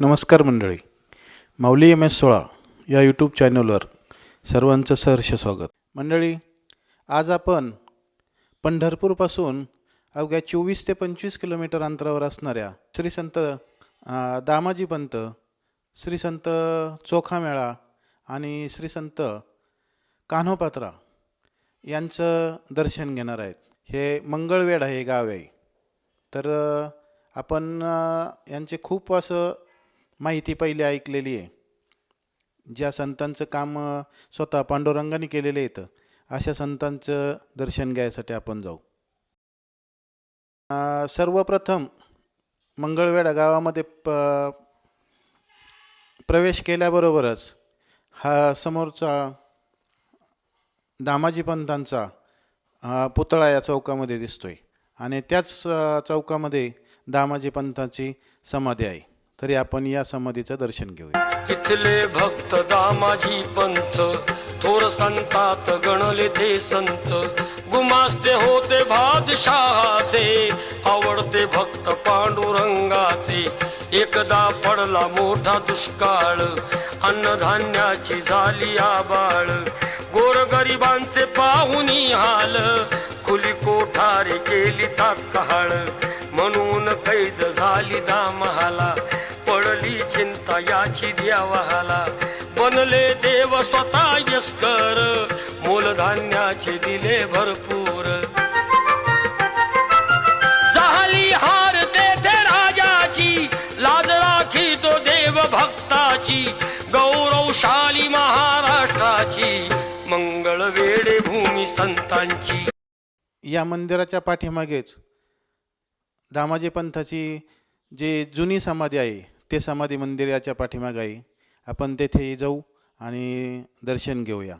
नमस्कार मंडळी. माऊली M S सोळा या यूट्यूब चॅनलवर सर्वांचं सहर्ष स्वागत. मंडळी आज आपण पंढरपूरपासून अवघ्या चोवीस ते पंचवीस किलोमीटर अंतरावर असणाऱ्या श्री संत दामाजी पंत श्री संत चोखामेळा आणि श्री संत कान्होपात्रा यांचं दर्शन घेणार आहेत. हे मंगळवेड आहे गाव. आहे तर आपण यांचे खूप असं माहिती पहिले ऐकलेली आहे. ज्या संतांचं काम स्वतः पांडुरंगाने केलेलं येतं अशा संतांचं दर्शन घ्यायसाठी आपण जाऊ. सर्वप्रथम मंगळवेढा गावामध्ये प प्रवेश केल्याबरोबरच हा समोरचा दामाजी पंतांचा पुतळा या चौकामध्ये दिसतोय. आणि त्याच चौकामध्ये दामाजी पंतांची समाधी आहे. तरी आपण या समाधीचं दर्शन घेऊया. तिथले भक्त दामाजी पंत थोर संतात गणले ते संत. गुमास्ते होते भादशहाचे आवडते भक्त पांडुरंगाचे. एकदा पडला मोठा दुष्काळ अन्नधान्याची झाली आबाळ. गोरगरिबांचे पाहुनी हाल खुली कोठारी केली तात्काळ. म्हणून कैद झाली दामहाला. पडली चिंता याची द्यावाला बनले देव स्वतः यस्कर मूलधान्याचे दिले भरपूर. झाली हार तेथे राजाची लाज राखी तो देव भक्ताची गौरवशाली महाराष्ट्राची मंगळ वेळे भूमी संतांची. या मंदिराच्या पाठीमागेच दामाजी पंथाची जे जुनी समाधी आहे ते समाधी मंदिराच्या पाठीमागे आहे. आपण तेथे जाऊ आणि दर्शन घेऊया.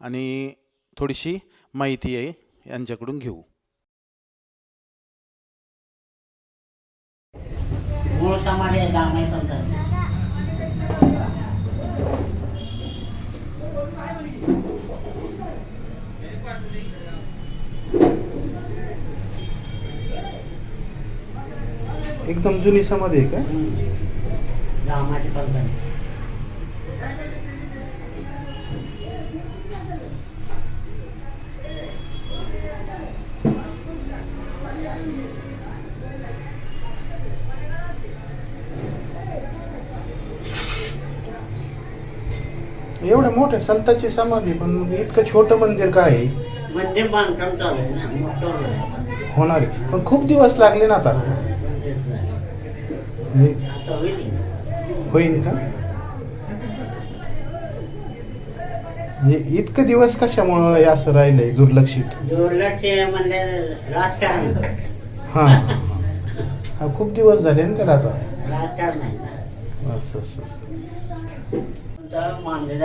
आणि थोडीशी माहिती आहे यांच्याकडून घेऊ. मूळ समाधी आहे दामाई पंथाची. एकदम जुनी समाधी आहे का? एवढ्या मोठ्या संताची समाधी पण इतकं छोटं मंदिर काय? आहे मंदिर बांधकाम चालू आहे ना मोठं होणार. होणार आहे. पण खूप दिवस लागले ना आता तेच नाही. म्हणजे आता होईल होईल का? म्हणजे इतकं दिवस कशामुळं हे असं राहिलंय दुर्लक्षित? दुर्लक्ष म्हणजे हा. हा खूप दिवस झाले ना त्याला आता. राजकारण नाही. ना असं असं.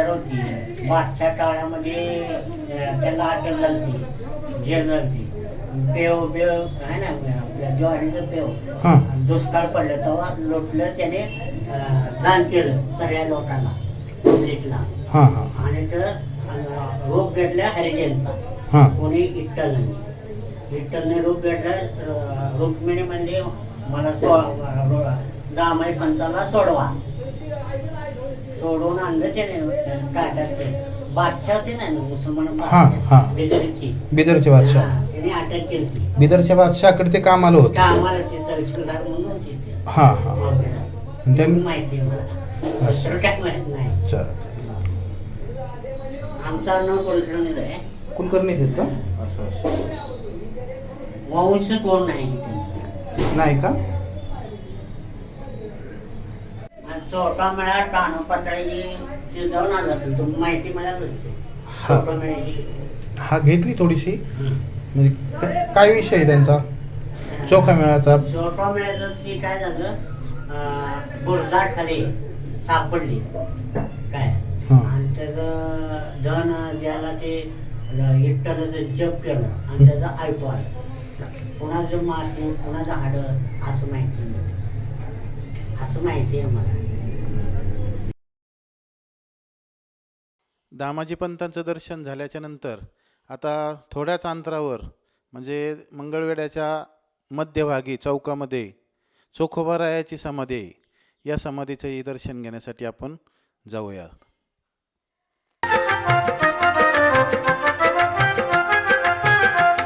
होती. मागच्या काळामध्ये त्याला अटक झाली जेल झाली पेव बेव आहे ना आपल्या ज्वारीचं पेव हा. दुष्काळ पडलं तेव्हा लोटलं त्याने अं, दान केलं सगळ्या लोकांना पब्लिकला हा हा. आणि तर अं, रूप घेतल्या हरिजनचा हा. कोणी विठ्ठलने विठ्ठलने रूप घेतलं अं, रुक्मिणी म्हणजे मला सो दामाई पंताला सोडवा. सोडून आणलं त्याने काढत ते. बादशाह होते ना मुसलमान हा, हा. बेदरीची. बिदरचे बादशाह. हा, त्याने अटक केली ती बिदरच्या बादशाहकडे ते कामाला होते. कामाला ते तहसीलदार म्हणून होते ते. हा हा आणि त्यांनी माहिती आहे मला. असं. दुसरं काय माहीत नाही. अच्छा अच्छा. आमचा नाव कुलकर्णीच आहे. कुलकर्णी आहेत का? असं असं. वंश कोण नाही? त्यांचा. नाही का? आणि मिळा कानोपात्राची जाऊन आला तुम्ही माहिती हा. मिळाली हा घेतली थोडीशी. म्हणजे काय विषय आहे त्यांचा? चोखा मेळाचा? चोटा मिळायचं ती काय झालं? अं, बुरजा खाली सापडली. काय? हा. आणि त्याचं धन ज्याला ते एकट्यानं जप केलं आणि त्याचं ऐकू आलं. कुणाचं माती कुणाचं हाडं असं माहिती नाही. असं माहिती आहे मला दामाजी पंतांचं दर्शन झाल्याच्यानंतर आता थोड्याच अंतरावर म्हणजे मंगळवेड्याच्या मध्यभागी चौकामध्ये चोखोबारायाची समाधी आहे या समाधीचंही दर्शन घेण्यासाठी आपण जाऊया.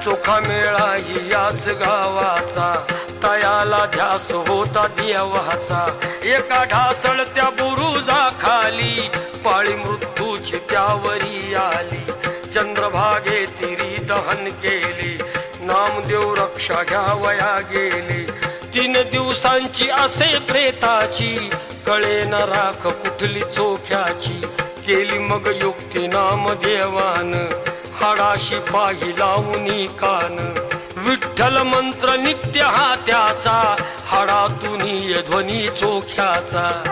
चोखा मेळा ही याच गावाचा तयाला ध्यास होता देवाचा. एका ढासळत्या बुरुजा खाली पाळी मृत्यूची त्यावरी आली. चंद्रभागे तिरी दहन केली. नामदेव रक्षा घ्यावया गेली. तीन दिवसांची असे प्रेताची कळे न राख कुठली चोख्याची. केली मग युक्ती नामदेवान हाडाशी पाही लावून कान विठ्ठल मंत्र नित्य हा त्याचा हाडातून ध्वनी चोख्याचा.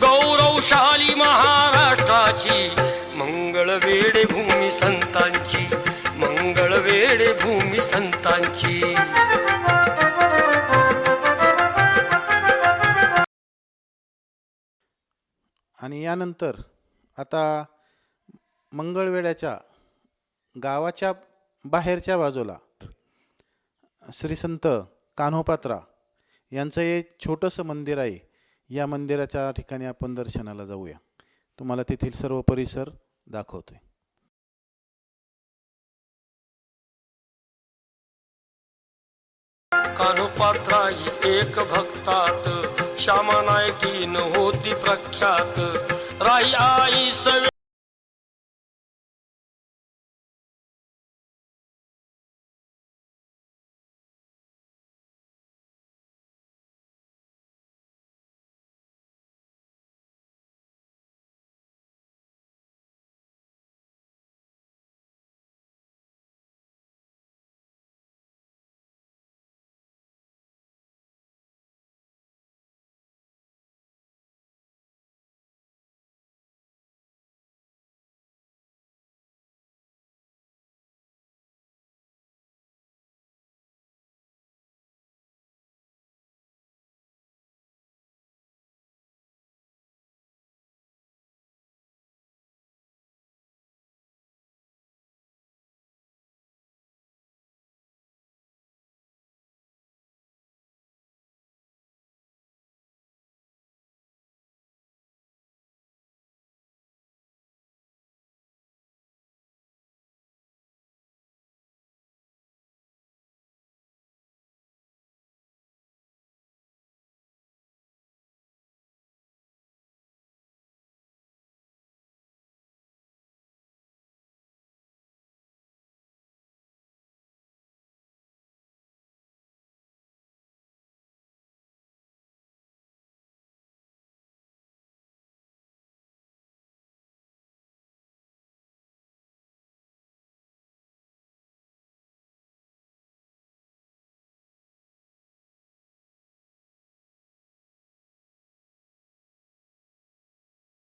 गौरवशाली महाराष्ट्राची. मंगळ वेडे भूमी संतांची. मंगळ वेडे भूमी संतांची. आणि यानंतर आता मंगळवेड्याच्या गावाच्या बाहेरच्या बाजूला श्री संत कान्होपात्रा यांचं एक छोटंसं मंदिर आहे. या मंदिराच्या ठिकाणी आपण दर्शनाला जाऊया. तुम्हाला तेथील सर्व परिसर दाखवतोय. कान्होपात्रा एक भक्तात श्यामा नायकीन होती प्रख्यात. राई आई सवे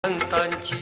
संतांची